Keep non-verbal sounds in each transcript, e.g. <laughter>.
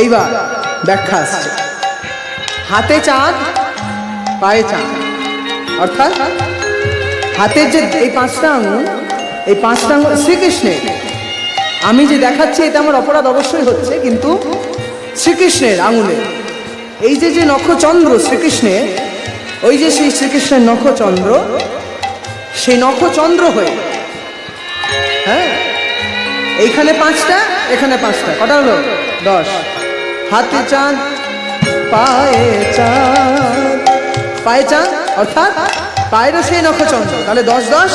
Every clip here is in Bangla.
এইবার ব্যাখ্যা আসছে। হাতে চাঁদ, পায়ে চাঁদ। অর্থাৎ হাতের যে এই পাঁচটা আঙুল, এই পাঁচটা আঙুল শ্রীকৃষ্ণের। আমি যে দেখাচ্ছি, এটা আমার অপরাধ অবশ্যই হচ্ছে, কিন্তু শ্রীকৃষ্ণের আঙুলে। এই যে যে নখচন্দ্র শ্রীকৃষ্ণের, ওই যে সেই শ্রীকৃষ্ণের নখচন্দ্র, সেই নখচন্দ্র হয়ে হ্যাঁ? এইখানে পাঁচটা, এখানে পাঁচটা। কটা হলো? দশ। হাতে চাঁদ পায়ে চাঁদ। পায়ে চাঁদ অর্থাৎ পায়েরও সেই নখচন্দ্র তাহলে দশ দশ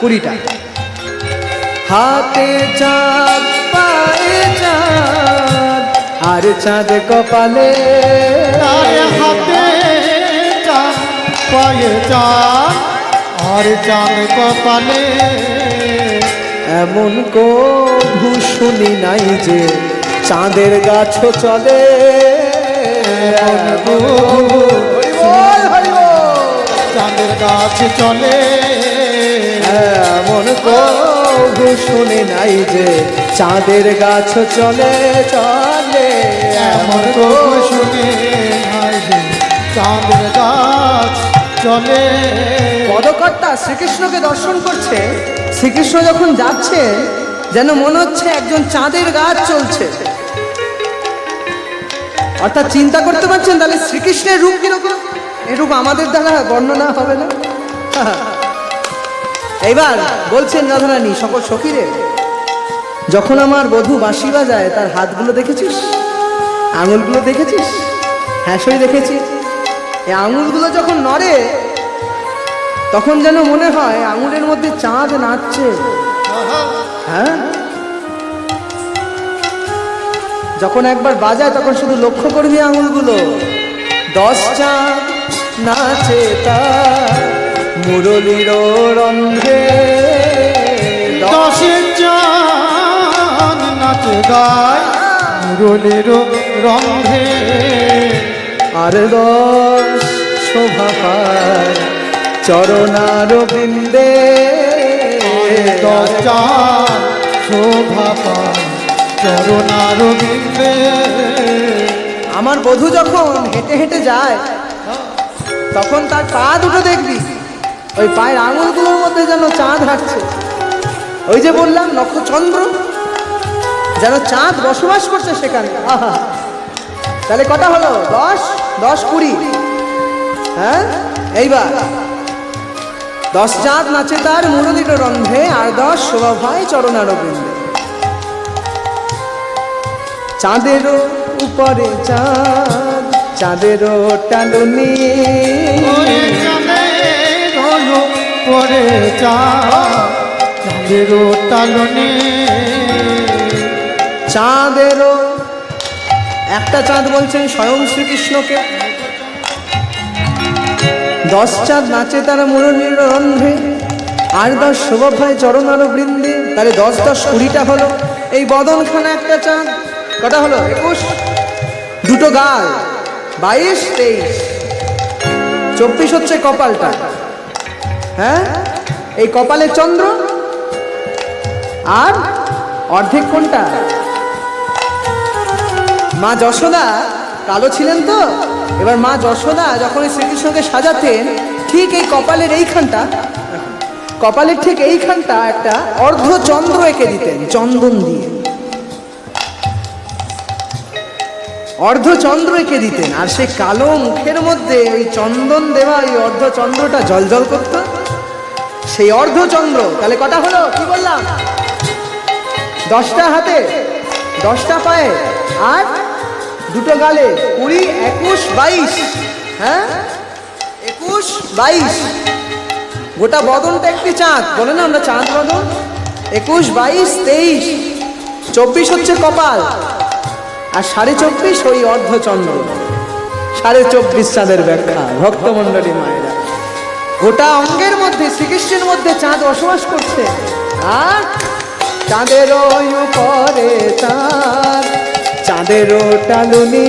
কুড়িটা। হাতে চাঁদ পায়ে চাঁদ আর চাঁদ কপালে। হাতে চাঁদ পায়ে চাঁদ আর চাঁদ কপালে। এমন কভু শুনি নাই যে চাঁদের গাছ চলে। চাঁদের গাছ চলে। এমন কভু শুনি নাই যে চাঁদের গাছ চলে চলে। এমন তো শুনে নাই যে চাঁদের গাছ চলে। পদকর্তা শ্রীকৃষ্ণকে দর্শন করছে। শ্রীকৃষ্ণ যখন যাচ্ছে যেন মনে হচ্ছে একজন চাঁদের গাছ চলছে। অর্থাৎ চিন্তা করতে পারছেন? তাহলে শ্রীকৃষ্ণের রূপ কীরকম? এই রূপ আমাদের দ্বারা বর্ণনা হবে না? <laughs> এইবার বলছেন রাধারানী, সকল সখীরে, যখন আমার বধূ বাঁশি বাজায় তার হাতগুলো দেখেছিস? আঙুলগুলো দেখেছিস? হ্যাঁ সই দেখেছি। এই আঙুলগুলো যখন নড়ে, তখন যেন মনে হয় আঙুলের মধ্যে চাঁদ নাচছে। হ্যাঁ? যখন একবার বাজায় তখন শুধু লক্ষ্য করবি আঙুলগুলো। দশ চাঁদ নাচে তার মুরলির রন্ধে। দশ দশের চাঁদ নাচে গায় মুরলির রন্ধে। আর দশ শোভা পায় চরণার বৃন্দে দশ চাঁদ শোভা পায়। আমার বধূ যখন হেঁটে হেঁটে যায়, তখন তার পা দুটো দেখবি। ওই পায়ের আঙুলগুলোর মধ্যে যেন চাঁদ হাঁটছে। ওই যে বললাম, নক্ষচন্দ্র যেন চাঁদ বসবাস করছে সেখানে। তাহলে কটা হলো? দশ? দশ কুড়ি? হ্যাঁ? এইবার। দশ চাঁদ নাচে তার মুরলির রন্ধে, আর দশ শোভা ভাই চরণার বৃন্দে চাঁদেরও উপরে চাঁদ চাঁদেরও হলো পরে চাঁদ চাঁদের চাঁদেরও একটা চাঁদ বলছেন স্বয়ং শ্রীকৃষ্ণকে। দশ চাঁদ নাচে তারা মুরলীর রন্ধে আর দশ শোভা ভাই চরণ আরও বৃন্দে তাহলে দশ দশ কুড়িটা হলো। এই বদনখানা একটা চাঁদ কটা হলো? একুশ। দুটো গাল। বাইশ, তেইশ। চব্বিশ হচ্ছে কপালটা। হ্যাঁ? এই কপালে চন্দ্র? আর অর্ধেক কোনটা? মা যশোদা, কালো ছিলেন তো? এবার মা যশোদা যখন শ্রীকৃষ্ণকে সাজাতেন, ঠিক এই কপালের এইখানটা, কপালের ঠিক এইখানটা একটা অর্ধ চন্দ্র এঁকে দিতেন, চন্দন দিয়ে। অর্ধ চন্দ্র এঁকে দিতেন। আর সেই কালো মুখের মধ্যে ওই চন্দন দেওয়া ওই অর্ধচন্দ্রটা জলজল করত। সেই অর্ধচন্দ্র, তাহলে কটা হলো? কি বললাম? দশটা হাতে, দশটা পায়ে, আর দুটো গালে, কুড়ি, একুশ, বাইশ হ্যাঁ? একুশ, বাইশ। গোটা বদনটা একটি চাঁদ। বলে না, আমরা চাঁদ বদন? একুশ, বাইশ, তেইশ। চব্বিশ হচ্ছে কপাল। আর সাড়ে চব্বিশ ওই অর্ধচন্দ্র সাড়ে চব্বিশ চাঁদের ব্যাখ্যা ভক্তমণ্ডলী মায়েরা। গোটা অঙ্গের মধ্যে শ্রীকৃষ্ণের মধ্যে চাঁদ বসবাস করছে। আর চাঁদের ওই উপরে চাঁদ চাঁদের টালুনি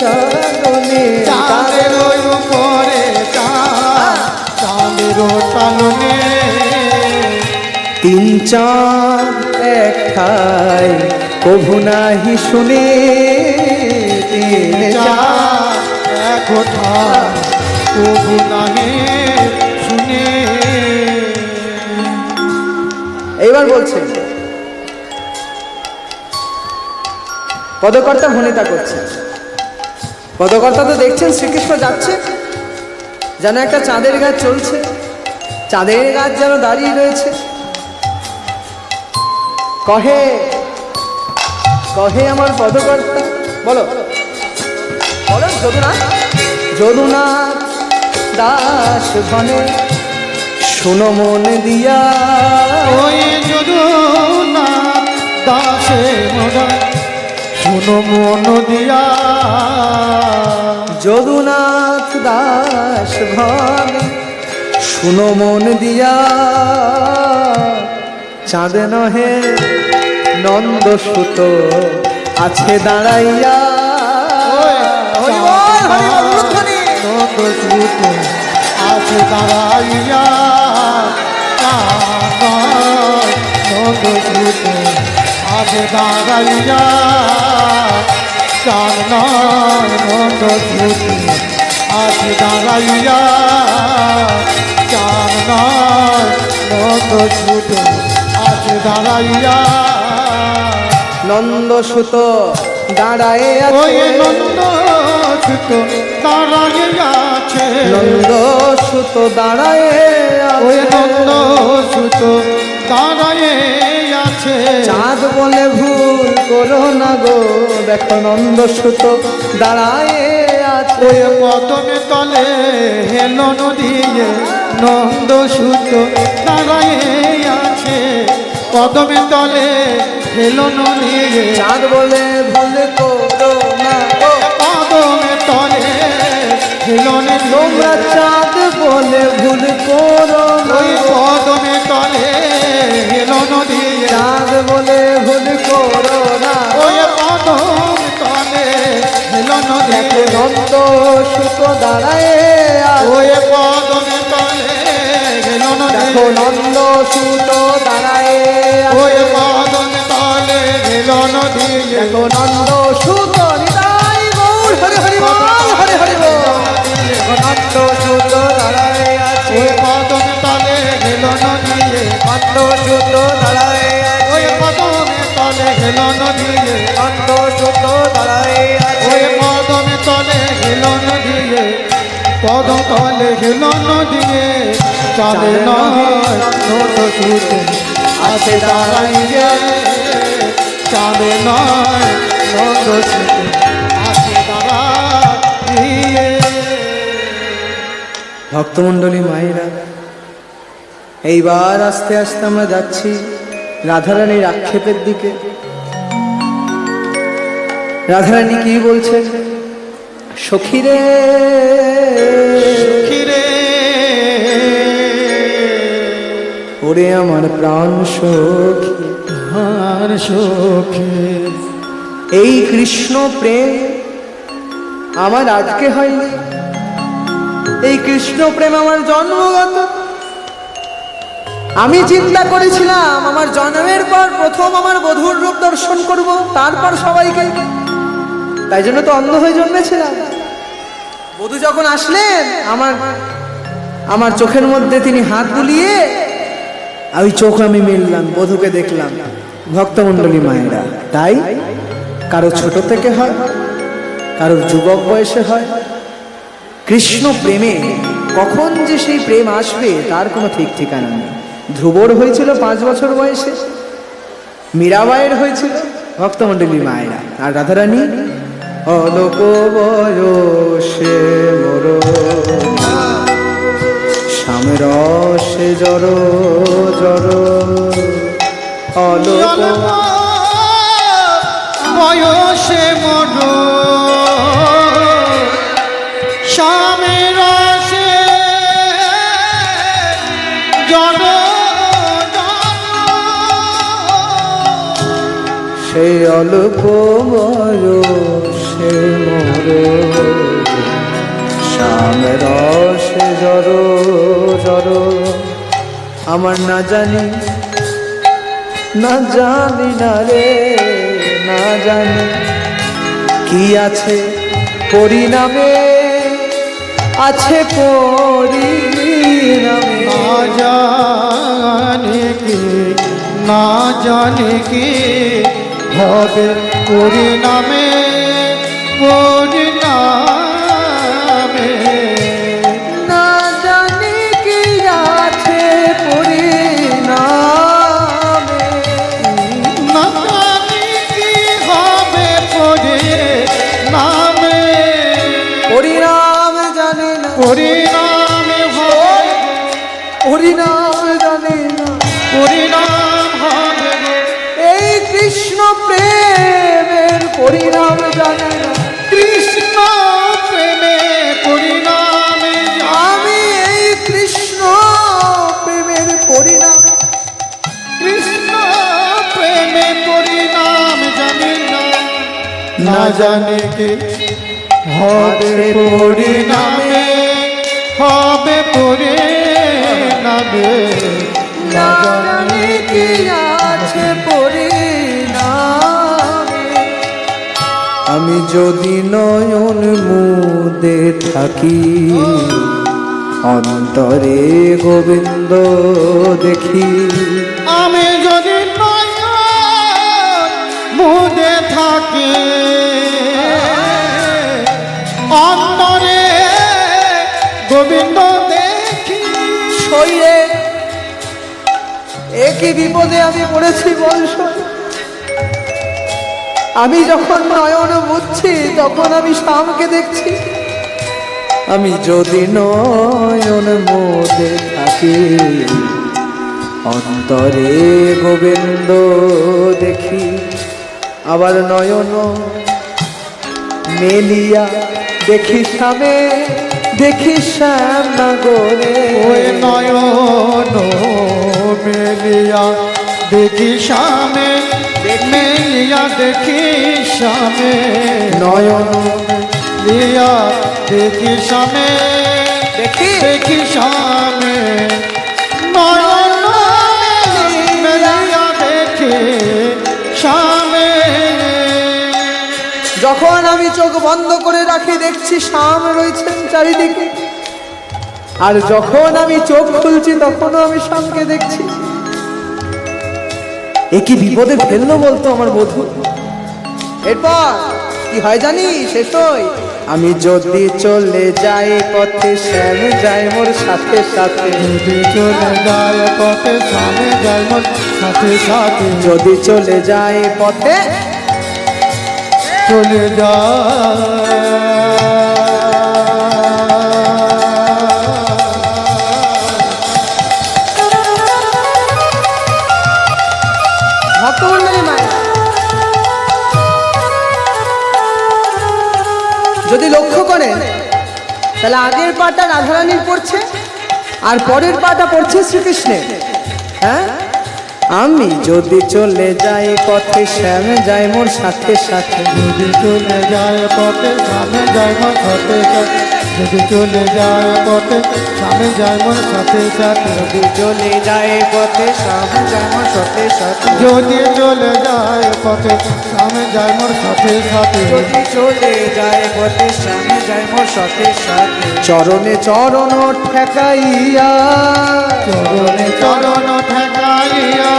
টালুনি চাঁদের উপরে চাঁদ চাঁদের টালনে। তিন চাঁদ এক খাই কভু নাহি শুনে কথা তবু নাহি শুনে। এইবার বলছে। পদকর্তা ভনিতা করছে। পদকর্তা তো দেখছেন শ্রীকৃষ্ণ যাচ্ছে। যেন একটা চাঁদের গাছ চলছে। চাঁদের গাছ যেন দাঁড়িয়ে রয়েছে। কহে কহে আমার পদকর্তা। বলো। বলো যদুনাথ। যদুনাথ দাস ধনে শুনো মন দিয়া। ওই যদু না দাসে মোরা শুনো মন দিয়া। যদুনাথ দাস ভান শুনো মন দিয়া। চাঁদ নহে নন্দ সুত আছে দাঁড়াইয়া। নন্দসূত আছে দাঁড়াইয়া। নন্দসূত আছে দাঁড়াইয়া। চান নন্দসূত আছে দাঁড়াইয়া। চান নন্দসূত দাঁড়াইয়া। নন্দ সুত দাঁড়ায় ওই আছে নন্দ সুত দাঁড়াইয়া আছে নন্দ সুত দাঁড়ায় ওই আছে নন্দ সুত দাঁড়ায়ে আছে চাঁদ বলে ভুল করো না গো। দেখো নন্দ সুত দাঁড়ায় আছে ওই পদমে তলে হেলো নদীয়ে নন্দ সুত দাঁড়ায়ে কদমে তলে হেলো নদীয়ে চাঁদ বলে ভুল করো না কদমে তলে হেলো তোমরা চাঁদ বলে ভুল করো ওই পদমে তলে হেলো নদীয়ে চাঁদ বলে ভুল করো না ওই পদম তলে হেলো দেখো নন্দ সুত দাঁড়ায় ওই হেলো দেখো নন্দ সুত দাঁড়ায় ওই পদমে তলে হেলো নদীয়ে দেখো নন্দ সুত নিতাই গৌর। হরি হরি বল হরি হরি বল। নন্দ সুত দাঁড়ায় আছে। ওই পদমে তলে হেলো নদীয়ে নন্দ সুত দাঁড়ায় ওই পদমে তলে হেলো নদীয়ে নন্দ সুত দাঁড়ায় আছে। ওই পদমে তলে হেলো নদীয়ে পদম তলে হেলো নদীয়ে চাঁদে নয় সুত। দাঁড়াইয়ে চাঁদে নয় ভক্তমণ্ডলী মায়েরা, এইবার আস্তে আস্তে আমরা যাচ্ছি রাধারানীর আক্ষেপের দিকে। রাধারানী কি বলছেন? সখীরে। খিরে ওরে আমার প্রাণ সখী। আর সখী। এই কৃষ্ণ প্রেম আমার আজকে হয়নি। এই কৃষ্ণ প্রেম আমার জন্মগত। আমি চিন্তা করেছিলাম আমার জন্মের পর প্রথম আমার বধুর রূপ দর্শন করব তারপর সবাইকে তাই জন্য তো অন্ধ হয়ে জন্মেছিলাম। বধু যখন আসলেন আমার আমার চোখের মধ্যে তিনি হাত বুলিয়ে ওই চোখ আমি মিললাম বধূকে দেখলাম। ভক্তমণ্ডলী মায়েরা তাই কারও ছোট থেকে হয় কারও যুবক বয়সে হয়। কৃষ্ণ প্রেমে কখন যে সেই প্রেম আসবে তার কোনো ঠিক ঠিকানা নেই। ধ্রুবর হয়েছিল পাঁচ বছর বয়সে মীরাবাইয়ের হয়েছিল ভক্তমণ্ডলী মায়েরা। আর রাধারানী অলোক বয়সে মোর সে জর জর অলোক বয়সে মন সেই অল্প বয়সে মোর। শ্যাম রসে জর জর, আমার না জানি না জানি না রে, না জানি কি আছে পরিণামে আছে পরিণামে। না জানে কি, না জানে কি হবে পরিণামে পরিণামে না জানে কি হবে পরিণামে হবে পরিণামে। না জানি কি আছে পরিণামে। আমি যদি নয়ন মুদে থাকি অন্তরে গোবিন্দ দেখি। আমি যদি নয়ন মুদে থাকি গোবিন্দ দেখি। শরীরে একই বিপদে আমি পড়েছি বংশ আমি যখন নয়ন বুঝছি, তখন আমি শ্যামকে দেখছি। আমি যদি নয়ন মোদে থাকি, অন্তরে গোবিন্দ দেখি। আবার নয়ন মেলিয়া দেখি শ্যামে। দেখি শ্যামগরে ওই নয়ন মেলিয়া দেখি শ্যামে মেলিয়া দেখি শ্যামে। নয়ন লিয়া দেখি শ্যামে দেখি। দেখি শামে চোখ বন্ধ করে রাখি দেখছি শাম রয়েছেন চারিদিকে। আর যখন আমি চোখ খুলছি তখনও আমি শামকে দেখছি। এ কি বিপদে ফেলল বলতো আমার বধূ এরপর কি হয় জানি শেষ হই আমি যদি চলে যাই পথে শ্যাম যাই মোর সাথে সাথে। যদি চলে যায় পথে সামনে যায় মোর সাথে সাথে। যদি চলে যাই পথে চলে যায়। যদি লক্ষ্য করেন, তাহলে আগের পাটা রাধারানীর পড়ছে, আর পরের পাটা পড়ছে শ্রীকৃষ্ণের হ্যাঁ? আমি যদি চলে যাই পথে শ্যাম যাই মোর সাথে সাথে। যদি চলে যায় পথে শ্যাম যাই মোর সাথে সাথে। যদি চলে যায় পথে সামনে যায় মোর সাথে সাথে। যদি চলে যায় পথে শ্যাম যাই মোর সাথে সাথে। যদি চলে যায় পথে সামনে যায় মোর সাথে সাথে। যদি চলে যায় পথে শ্যাম যাই মোর সাথে সাথে। চরণে চরণ ঠেকাইয়া চরণে চরণ ঠেকাইয়া।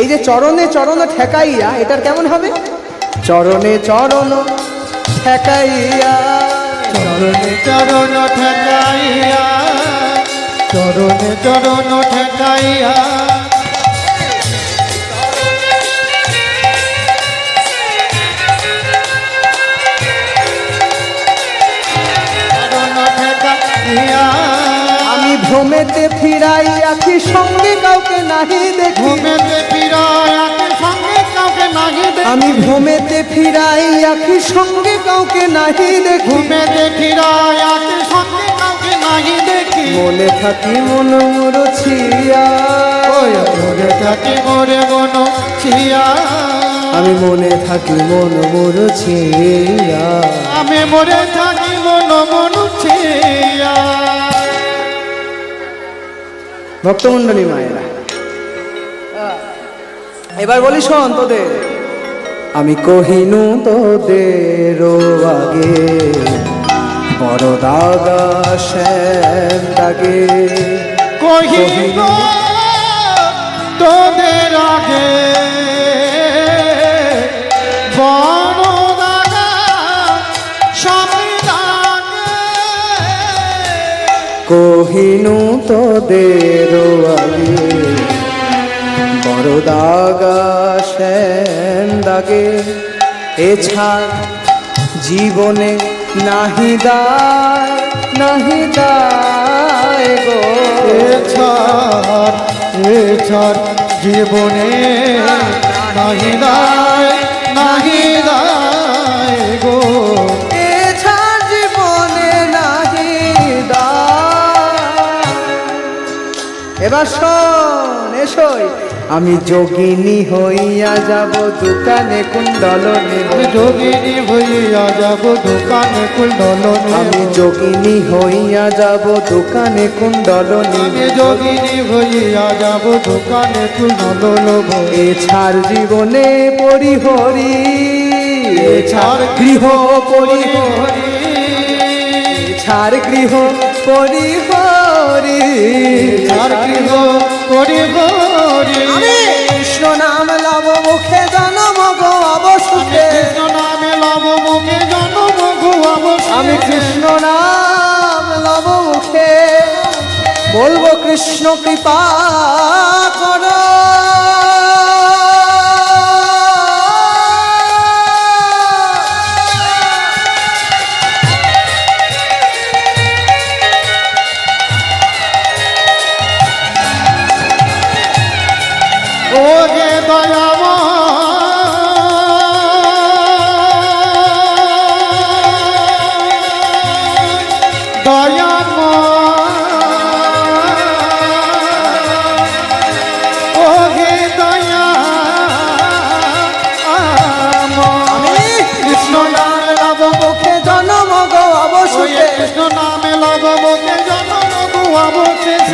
এই যে চরণে চরণ ঠেকাইয়া এটার কেমন হবে? চরণে চরণ ঠেকাইয়া। চরণে চরণ ঠেকাইয়া। চরণে চরণ ঠেকাইয়া। আমি ভ্রমেতে ফিরাই আছি সঙ্গে কাউকে নাহি দেখি? ফিরায় আকে সঙ্গে আমি ভ্রমেতে ফিরাই আছি সঙ্গে কাউকে নাহি দেখি। ঘুমেতে ফিরায় আকে সঙ্গে কাউকে নাহি দেখি। মনে থাকি মন মুরছিয়া। ওই মরে থাকি মরে গণ ছিয়া আমি মনে থাকি মন মুরছিয়া। আমি মরে থাকি মন মন ছিয়া ভক্তমন্ডলী মায়েরা এবার বলি শোন তোদের। আমি কহিনু তোদের আগে বড় দাগা শ্যাম দাগে কহিল তোদের আগে বড় দাদা স্বামী কহিনু তোদের আগে বড় দাগা। শ্যাম দাগে এছাড় জীবনে নাহি দায় নাহি দায় গো। এছাড় এছাড় জীবনে নাহি দায় নাহি দায় গো। এছাড় জীবনে নাহি দায়। এবার শোন এসোই আমি যোগিনী হইয়া যাব দোকানে কুণ্ডল নেব আমি যোগিনী হইয়া যাব দোকানে কুণ্ডল আমি যোগিনী হইয়া যাব দোকানে কুণ্ডল আমি নেব যোগিনী হইয়া যাব দোকানে কুণ্ডল লোভ এছাড় জীবনে পরিহরি এছাড় গৃহ পরিহরি এছাড় গৃহ পরিহরি। আর গৃহ করি। কৃষ্ণ নাম লাভ মুখে জনম গো অবসুখে কৃষ্ণ নাম লব মুখে জনম গো অবসুখে আমি কৃষ্ণ নাম লব মুখে বলব কৃষ্ণ কৃপা কর।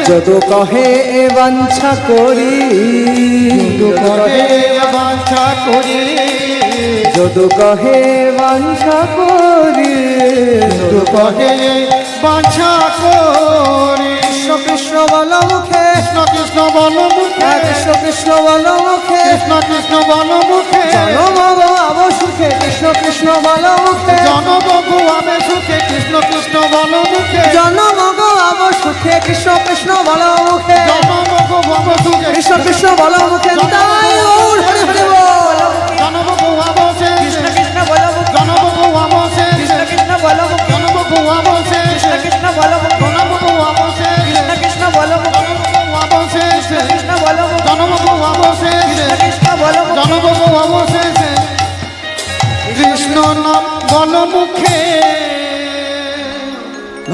যদু কহে এ বাঞ্ছা করি কহে বাঞ্ছা করি যদু কহে বাঞ্ছা করি দুঃখে বাঞ্ছা করি। কৃষ্ণ কৃষ্ণ বল মুখে কৃষ্ণ বল মুখে কৃষ্ণ কৃষ্ণ বল মুখে কৃষ্ণ কৃষ্ণ বল মুখে জনম গো অবসুখে কৃষ্ণ কৃষ্ণ বল মুখে জনবগু আমি সুখে কৃষ্ণ কৃষ্ণ বল মুখে জনম গো অবসুখে কৃষ্ণ কৃষ্ণ বল মুখে জনবগু বব সুখে কৃষ্ণ কৃষ্ণ বল মুখে তাই ওর হরি হরি বল কৃষ্ণ কৃষ্ণ বলো কৃষ্ণ কৃষ্ণ বলো কৃষ্ণ কৃষ্ণ বলো কৃষ্ণ অবশে কৃষ্ণ বলো জনবগু অবশেষে কৃষ্ণ নাম বল মুখে।